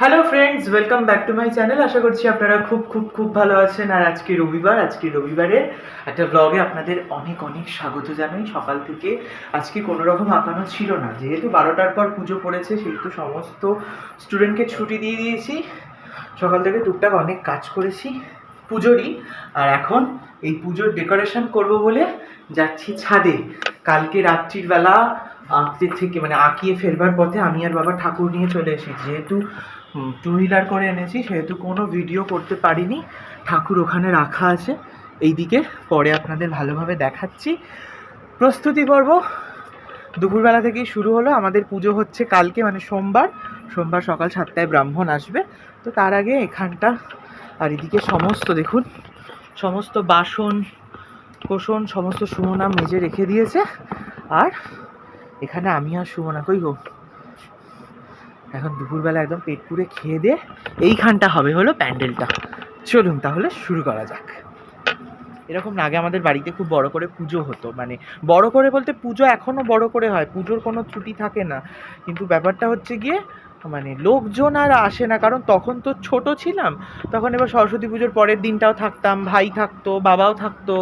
Hello friends welcome back to my channel আশা করছি আপনারা খুব খুব খুব ভালো আছেন। আর আজকে রবিবার, আজকে রবিবারের একটা ব্লগে আপনাদের অনেক অনেক স্বাগত জানাই। সকাল থেকে আজকে কোনো রকম আঁকানো ছিল না। যেহেতু বারোটার পর পুজো পড়েছে সেহেতু সমস্ত স্টুডেন্টকে ছুটি দিয়ে দিয়েছি। সকাল থেকে টুকটাক অনেক কাজ করেছি পুজোরই। আর এখন এই পুজোর ডেকোরেশন করব বলে যাচ্ছি ছাদে। কালকে রাত্রির বেলা আঁকতে থেকে মানে আঁকিয়ে ফেরবার পথে আমি আর বাবা ঠাকুর নিয়ে চলে এসেছি। যেহেতু টু হুইলার করে এনেছি, সেহেতু কোনো ভিডিও করতে পারিনি। ঠাকুর ওখানে রাখা আছে। এইদিকে পরে আপনাদের ভালোভাবে দেখাচ্ছি। প্রস্তুতি পর্ব দুপুরবেলা থেকেই শুরু হলো। আমাদের পুজো হচ্ছে কালকে মানে সোমবার। সোমবার সকাল সাতটায় ব্রাহ্মণ আসবে। তো তার আগে এখানটা, আর এদিকে সমস্ত দেখুন, সমস্ত বাসন কোষণ সমস্ত সুমনা মেজে রেখে দিয়েছে। আর এখানে আমি আর সুমনা কই গো? এখন দুপুরবেলা একদম পেট পুড়ে খেয়ে দিয়ে এইখানটা হবে হলো প্যান্ডেলটা। চলুন তাহলে শুরু করা যাক। এরকম আগে আমাদের বাড়িতে খুব বড় করে পুজো হতো। মানে বড় করে বলতে পুজো এখনও বড় করে হয়, পুজোর কোনো ত্রুটি থাকে না। কিন্তু ব্যাপারটা হচ্ছে গিয়ে মানে লোকজন আর আসে না কারণ তখন তো ছোট ছিলাম। তখন এবার সরস্বতী পুজোর পরের দিনটাও থাকতাম ভাই থাকতো বাবাও থাকতো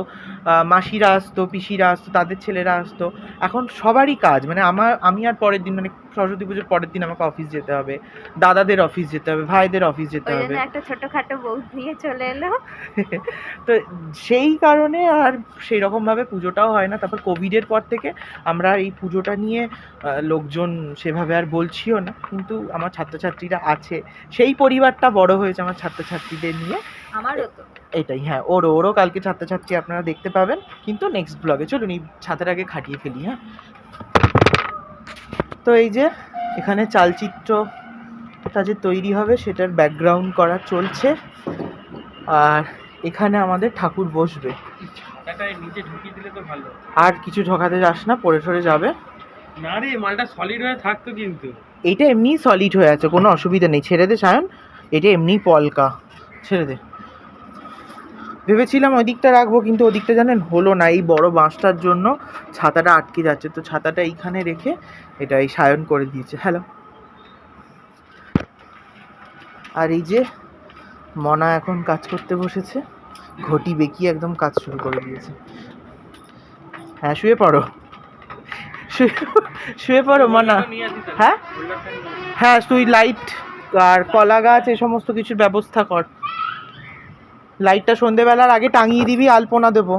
মাসিরা আসতো পিসিরা আসতো তাদের ছেলেরা আসতো। এখন সবারই কাজ মানে আমার আমি আর পরের দিন মানে সরস্বতী পুজোর পরের দিন আমাকে অফিস যেতে হবে দাদাদের অফিস যেতে হবে ভাইদের অফিস যেতে হবে। একটা ছোটখাটো বউ নিয়ে চলে এলো। তো সেই কারণে আর সেই রকমভাবে পুজোটাও হয় না। তারপর কোভিডের পর থেকে আমরা এই পুজোটা নিয়ে লোকজন সেভাবে আর বলছিও না। কিন্তু আমার ছাত্রছাত্রীরা আছে। সেই পরিবারটা বড় হয়েছে আমার ছাত্রছাত্রীদের নিয়ে। আমারও তো। এটাই হ্যাঁ ওরও ওরও কালকে ছাত্রছাত্রী আপনারা দেখতে পাবেন। কিন্তু নেক্সট ব্লগে চলুন এই ছাতের আগে খাটিয়ে ফেলি হ্যাঁ। তো এই যে এখানে চালচিত্রটা যে তৈরি হবে সেটার ব্যাকগ্রাউন্ড করা চলছে। আর এখানে আমাদের ঠাকুর বসবে। নিচে তো ভালো। আর কিছু ঢোকাতে যাস না পড়ে সরে যাবে। না রে মালটা সলিড হয়ে থাকতো কিন্তু। এইটা এমনি সলিড হয়ে আছে, কোনো অসুবিধা নেই। ছেড়ে দে, সায়ন। এটা এমনি পলকা। ছেড়ে দে। ভেবেছিলাম ওই দিকটা রাখব, কিন্তু ওদিকটা জানেন হলো না। এই বড় বাঁশটার জন্য ছাতাটা আটকে যাচ্ছে। তো ছাতাটা এইখানে রেখে এটা এই সায়ন করে দিয়েছে। হ্যালো। আর এই যে মনা এখন কাজ করতে বসেছে। ঘটি বেঁকিয়ে একদম কাজ শুরু করে দিয়েছে। হ্যাঁ শুয়ে পড়ো। শুয়ে পড়ো, মনা। হ্যাঁ। হ্যাঁ তুই লাইট আর কলা গাছ এই সমস্ত কিছুর ব্যবস্থা কর লাইটটা সন্ধেবেলার আগে টাঙিয়ে দিবি, আলপনা দেবো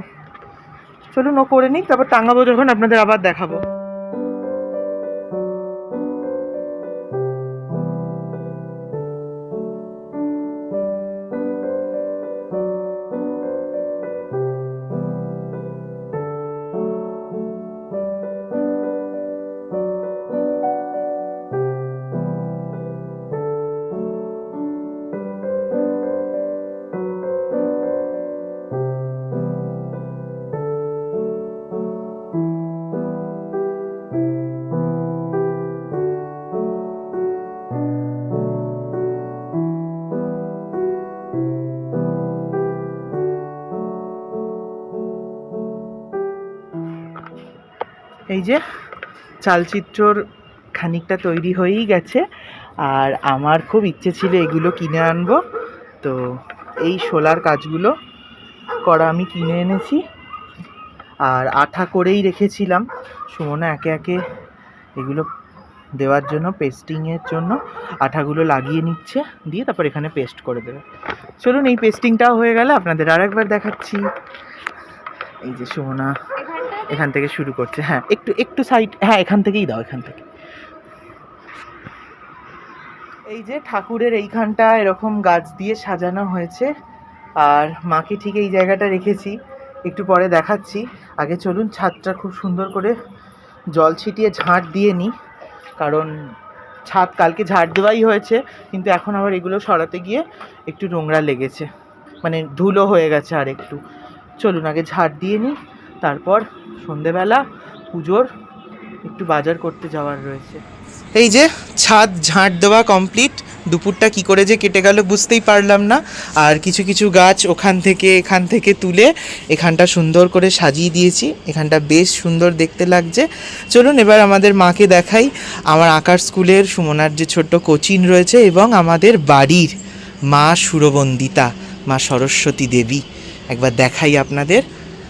চলুন, ও করে নিক, তারপর টাঙাবো যখন, আপনাদের আবার দেখাবো এই যে চালচিত্রর খানিকটা তৈরি হয়েই গেছে। আর আমার খুব ইচ্ছে ছিল এগুলো কিনে আনব। তো এই শোলার কাজগুলো করা আমি কিনে এনেছি। আর আঠা করেই রেখেছিলাম। সুমনা একে একে এগুলো দেওয়ার জন্য পেস্টিংয়ের জন্য আঠাগুলো লাগিয়ে নিচ্ছে। দিয়ে তারপর এখানে পেস্ট করে দেবে। চলুন এই পেস্টিংটাও হয়ে গেলে। আপনাদের আর একবার দেখাচ্ছি। এই যে সুমনা এখান থেকে শুরু করছে হ্যাঁ একটু একটু সাইড হ্যাঁ এখান থেকেই দাও, এখান থেকে। এই যে ঠাকুরের এইখানটা এরকম গাছ দিয়ে সাজানো হয়েছে, আর মাকে ঠিক এই জায়গাটা রেখেছি, একটু পরে দেখাচ্ছি। আগে চলুন ছাদটা খুব সুন্দর করে জল ছিটিয়ে ঝাঁট দিয়ে নিই, কারণ ছাদ কালকে ঝাড় দেওয়াই হয়েছে, কিন্তু এখন আবার এগুলো সরাতে গিয়ে একটু নোংরা লেগেছে মানে ধুলো হয়ে গেছে আর একটু চলুন আগে ঝাড় দিয়ে নিই। তারপর সন্ধেবেলা পুজোর একটু বাজার করতে যাওয়ার রয়েছে। এই যে ছাদ ঝাঁট দেওয়া কমপ্লিট দুপুরটা কি করে যে কেটে গেল বুঝতেই পারলাম না। আর কিছু কিছু গাছ ওখান থেকে এখান থেকে তুলে এখানটা সুন্দর করে সাজিয়ে দিয়েছি। এখানটা বেশ সুন্দর দেখতে লাগছে। চলুন এবার আমাদের মাকে দেখাই। আমার আঁকার স্কুলের সুমনার যে ছোট্ট কোচিং রয়েছে এবং আমাদের বাড়ির মা সুরবন্দিতা, মা সরস্বতী দেবী। একবার দেখাই আপনাদের।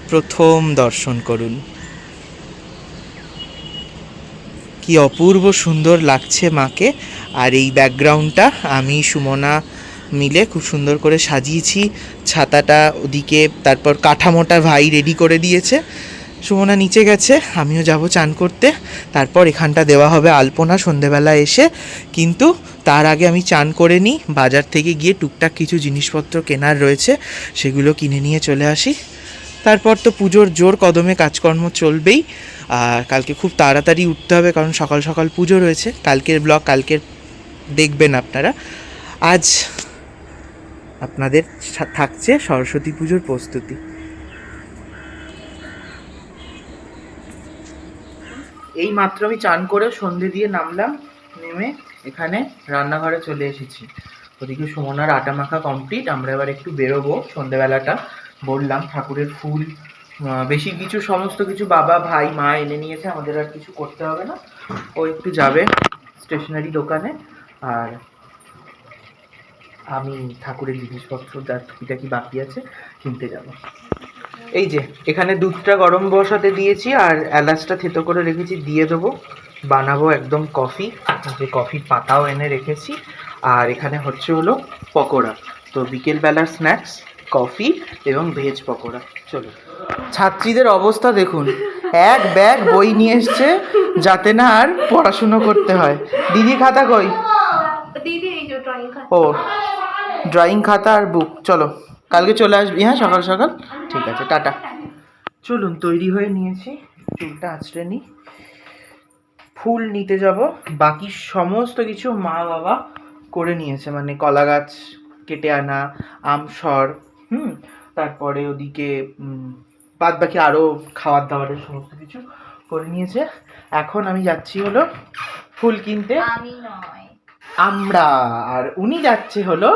প্রথম দর্শন করুন। কি অপূর্ব সুন্দর লাগছে মাকে। আর এই ব্যাকগ্রাউন্ডটা আমি, সুমনা মিলে খুব সুন্দর করে সাজিয়েছি। ছাতাটা ওদিকে, তারপর কাঠামোটা ভাই রেডি করে দিয়েছে। সুমনা নিচে গেছে, আমিও যাব চান করতে। তারপর এখানটা দেওয়া হবে আলপনা সন্ধেবেলা এসে। কিন্তু তার আগে আমি চান করে নিই। বাজার থেকে গিয়ে টুকটাক কিছু জিনিসপত্র কেনার রয়েছে, সেগুলো কিনে নিয়ে চলে আসি। তারপর তো পুজোর জোর কদমে কাজকর্ম চলবেই। আর কালকে খুব তাড়াতাড়ি উঠতে হবে কারণ সকাল সকাল পুজো রয়েছে। কালকের ব্লগ কালকের দেখবেন আপনারা। আজ আপনাদের থাকছে সরস্বতী পুজোর প্রস্তুতি। এই মাত্র আমি চান করে সন্ধে দিয়ে নামলাম, নেমে এখানে রান্নাঘরে চলে এসেছি। ওদিকে সুমনার আটা মাখা কমপ্লিট আমরা এবার একটু বেরোবো সন্ধেবেলাটা। বললাম, ঠাকুরের ফুল বেশি কিছু, সমস্ত কিছু বাবা, ভাই, মা এনে নিয়েছে, আমাদের আর কিছু করতে হবে না। ও একটু যাবে স্টেশনারি দোকানে। আর আমি ঠাকুরের জিনিসপত্র যা টুকিটাকি বাকি আছে, কিনতে যাব। এই যে, এখানে দুধটা গরম বসাতে দিয়েছি, আর এলাচটা থেতো করে রেখেছি, দিয়ে দেবো। বানাবো একদম কফি যে কফির পাতাও এনে রেখেছি। আর এখানে হচ্ছে হলো পকোড়া। তো বিকেলবেলার স্ন্যাক্স কফি এবং ভেজ পকোড়া। চলো ছাত্রীদের অবস্থা দেখুন। এক ব্যাগ বই নিয়ে এসছে যাতে না আর পড়াশুনো করতে হয়। দিদি খাতা কই? দিদি এই যে ড্রয়িং ও ড্রয়িং খাতা আর বুক চলো কালকে চলে আসবি হ্যাঁ সকাল সকাল? ঠিক আছে টাটা। চলুন তৈরি হয়ে নিয়েছি। চুলটা আঁচড়ে নিই। ফুল নিতে যাব। বাকি সমস্ত কিছু মা বাবা করে নিয়েছে। মানে কলা গাছ কেটে আনা আমসর হুম তারপরে ওদিকে বাদ বাকি আরও খাবার দাবারের সমস্ত কিছু করে নিয়েছে। এখন আমি যাচ্ছি হলো ফুল কিনতে। আমি নয়। আমরা আর উনি যাচ্ছে হলো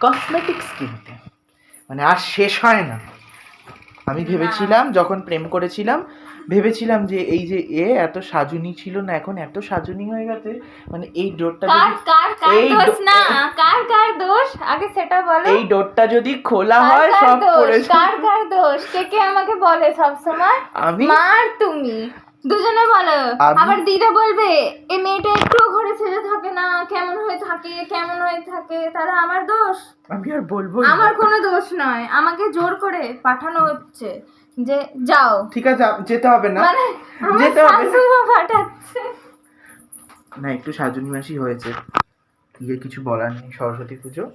কসমেটিক্স কিনতে। মানে আর শেষ হয় না। আমি ভেবেছিলাম যখন প্রেম করেছিলাম ভেবেছিলাম যে এই যে এ এত সাজুনি ছিল না এখন এত সাজুনি হয়ে গেছে মানে এই ডোরটা কার কার কার দোষ না? কার কার দোষ? আগে সেটা বলো। এই ডোরটা যদি খোলা হয় সব? পড়ে কার কার দোষ? কে কে আমাকে বলে সব সময় আমি? মা আর তুমি। দুজনে বলো। আবার দিদা বলবে এই মেয়েটা একটু ঘরে ছেড়ে থাকে না। কেমন হয়ে থাকে কেমন হয়ে থাকে তাহলে আমার দোষ? আমি আর বলব আমার কোনো দোষ নয়। আমাকে জোর করে পাঠানো হচ্ছে। যে যাও। ঠিক আছে যেতে হবে না। মানে যেতে হবে না। একটু সাজুনি মাসি হয়েছে। ইয়ে কিছু বলার নেই সরস্বতী পুজো।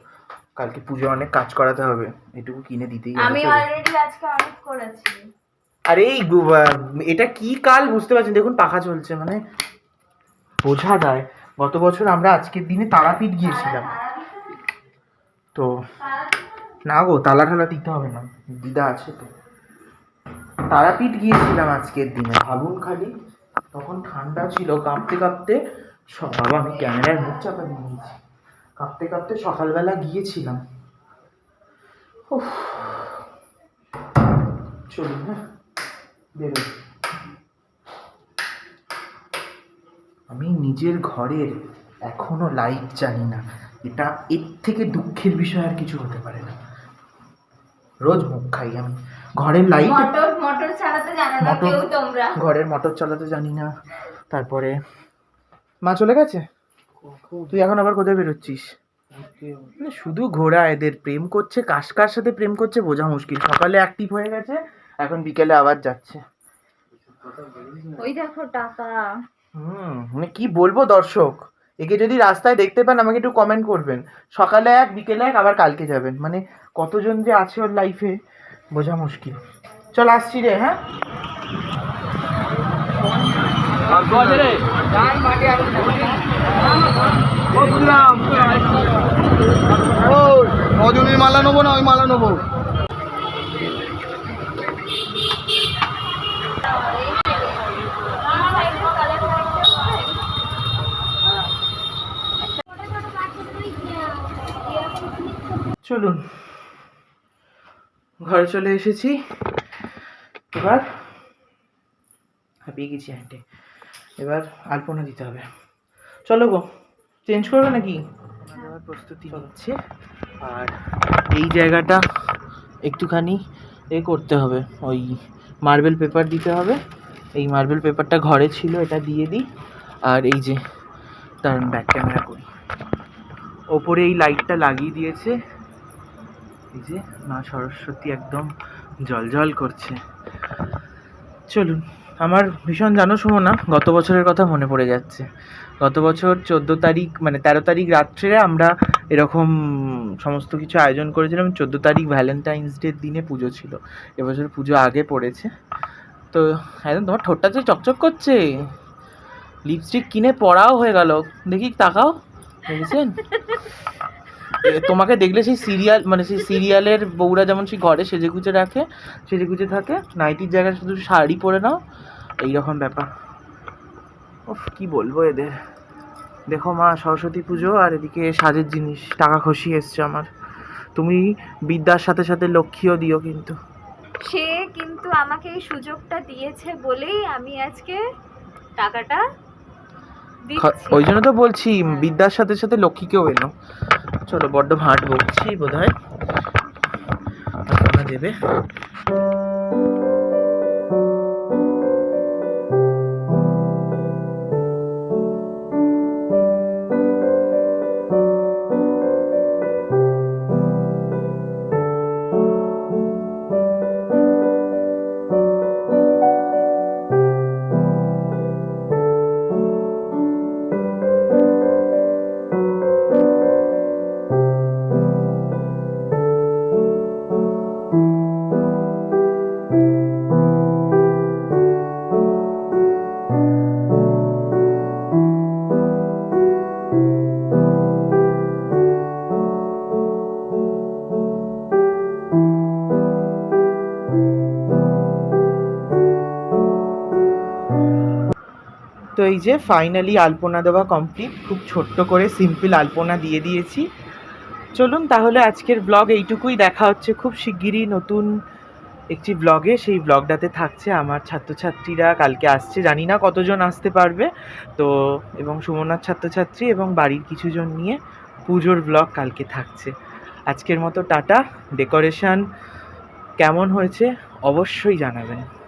কালকে পুজো অনেক কাজ করাতে হবে। এটুকু কিনে দিতেই আমি অলরেডি আজকে অনেক করেছি। আরে এই এটা কি কাল? বুঝতে পারছেন দেখুন পাখা চলছে মানে বোঝা যায়। গত বছর আমরা আজকের দিনে তারাপীঠ গিয়েছিলাম। তো না গো তালা ঠালা দিতে হবে না। দিদা আছে তো। তারাপীঠ গিয়েছিলাম আজকের দিনে ভাবুন খালি। তখন ঠান্ডা ছিল, কাঁপতে কাঁপতে বাবা, আমি ক্যামেরায় মুখ চাপা নিয়েছি। কাঁপতে কাঁপতে সকালবেলা গিয়েছিলাম। চলুন হ্যাঁ বেরোই। আমি নিজের ঘরের এখনও লাইট জানি না। এটা এর থেকে দুঃখের বিষয় আর কিছু হতে পারে না। রোজ মুখ খাই আমি। ঘরের লাইট মোটর মোটর চালাতে জানো না কেউ তোমরা। ঘরের মোটর চালাতে জানি না। তারপরে মা চলে গেছে? তুই এখন আবার কোথায় বেরোচ্ছিস? মানে শুধু ঘোরা এদের প্রেম করছে কার কার সাথে প্রেম করছে বোঝা মুশকিল। সকালে অ্যাক্টিভ হয়ে গেছে এখন বিকেলে আবার যাচ্ছে। ওই দেখো টাকা। হুম মানে কি বলব দর্শক? একে যদি রাস্তায় দেখতে পান আমাকে একটু কমেন্ট করবেন। সকালে এক বিকেলে এক আবার কালকে যাবেন। মানে কতজন যে আছে ওর লাইফে বোঝা মুশকিল। চল আসছি রে হ্যাঁ? রজনীর মালা নেব না ওই মালা নেব। চলুন। ঘরে চলে এসেছি। এবার হাঁপিয়ে গেছি হেঁটে এবার আলপনা দিতে হবে। চলো গো চেঞ্জ করবে নাকি? এবার প্রস্তুতি হচ্ছে আর এই জায়গাটা একটুখানি এ করতে হবে। ওই মার্বেল পেপার দিতে হবে। এই মার্বেল পেপারটা ঘরে ছিল এটা দিয়ে দিই। আর এই যে তার ব্যাক ক্যামেরা করি। ওপরে এই লাইটটা লাগিয়ে দিয়েছে। এই যে মা সরস্বতী একদম জলজল করছে। চলুন, আমার ভীষণ জানো শুনো না গত বছরের কথা মনে পড়ে যাচ্ছে। গত বছর চোদ্দ তারিখ মানে তেরো তারিখ রাত্রে আমরা এরকম সমস্ত কিছু আয়োজন করেছিলাম। চোদ্দ তারিখ ভ্যালেন্টাইন্স ডের দিনে পুজো ছিল। এবছর পুজো আগে পড়েছে। তো একদম তোমার ঠোঁটটা তো চকচক করছে। লিপস্টিক কিনে পড়াও হয়ে গেল। দেখি তাকাও, দেখেছেন? তোমাকে দেখলে সেই সিরিয়াল মানে সেই সিরিয়ালের বউরা যেমন সেই ঘরে সেজে গুজে রাখে সেজে গুজে থাকে। নাইটির জায়গায় শুধু শাড়ি পরে নাও এইরকম ব্যাপার। উফ কি বলব এদের? দেখো মা সরস্বতী পুজো আর এদিকে সাজের জিনিস টাকা খসি এসছে আমার। তুমি বিদ্যার সাথে সাথে লক্ষ্মীও দিও কিন্তু। সে কিন্তু আমাকে এই সুযোগটা দিয়েছে বলেই আমি আজকে টাকাটা ওই জন্য তো বলছি বিদ্যার সাথে সাথে লক্ষ্মীকেও এলো চলো বড্ড ভাট বকছি বোধ হয় দেবে। তো এই যে ফাইনালি আলপনা দেওয়া কমপ্লিট খুব ছোট্ট করে সিম্পল আলপনা দিয়ে দিয়েছি। চলুন তাহলে আজকের ব্লগ এইটুকুই, দেখা হচ্ছে খুব শিগগিরই নতুন একটি ব্লগে সেই ব্লগটাতে থাকছে আমার ছাত্রছাত্রীরা, কালকে আসছে, জানি না কতজন আসতে পারবে। তো, এবং সুমনার ছাত্রছাত্রী এবং বাড়ির কিছুজন নিয়ে পুজোর ব্লগ কালকে থাকছে। আজকের মতো টাটা ডেকোরেশন কেমন হয়েছে অবশ্যই জানাবেন।